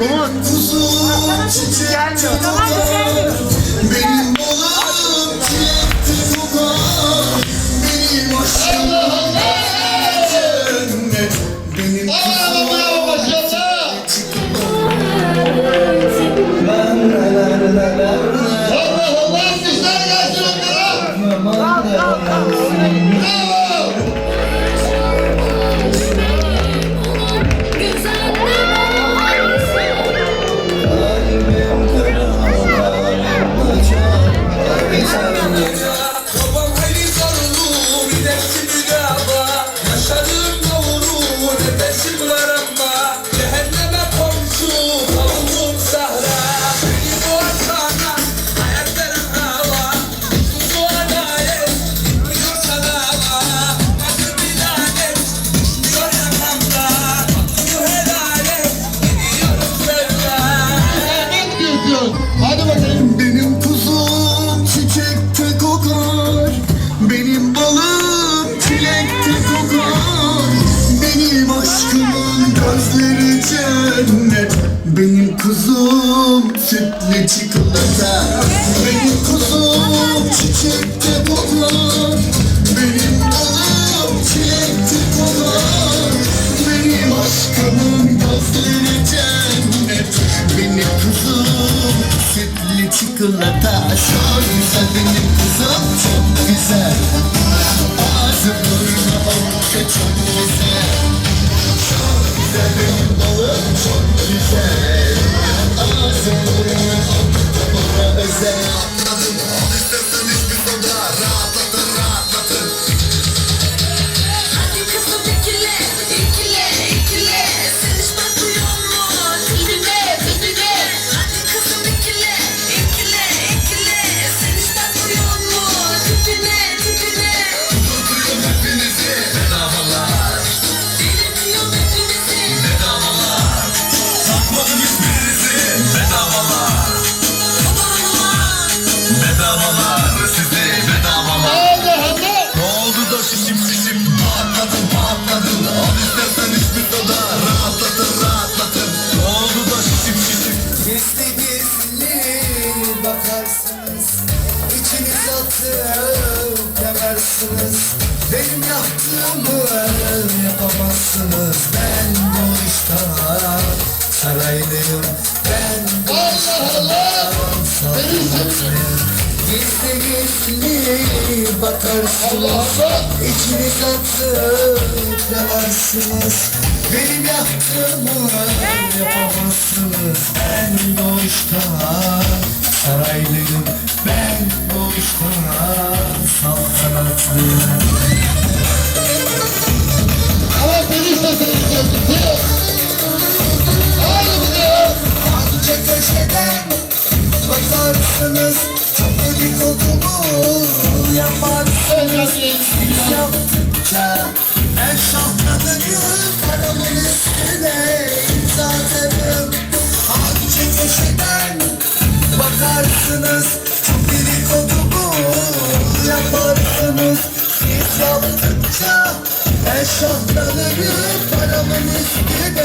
Bunu gelmiyor. Tamam mı gelmiyor? anne Benim kuzum sütlü çikolata. Benim kuzum çiçekte koklar Benim anam çilekte koklar Benim aşkımın gözleri cennet Benim kuzum sütlü çikolata. Çok güzel benim kuzum çok güzel. Ağzı burnu oldukça çok güzel balım çok Bedavalar size bedavalar Ne oldu da şişim şişim Patladım patladım Al istersen hiçbir soda Rahatlatır rahatlatır. Ne oldu da şişim şişim Gizli gizli bakarsınız. İçiniz atıp yanarsınız Benim yaptığımı yapamazsınız. Ben bu işten saraylıyım. Ben bu işten saltanatıyım Gizli gizli bakarsınız İçiniz atıp yanarsınız Benim yaptığımı yapamazsınız Ben doğuştan saraylıyım Ben doğuştan saltanatlıyım yaptıkça ben şahlanırım Paramın üstüne. İmza atarım köşeden. Bakarsınız Çok dedikodumu yaparsınız. Biz yaptıkça ben şahlanırım Paramın üstüne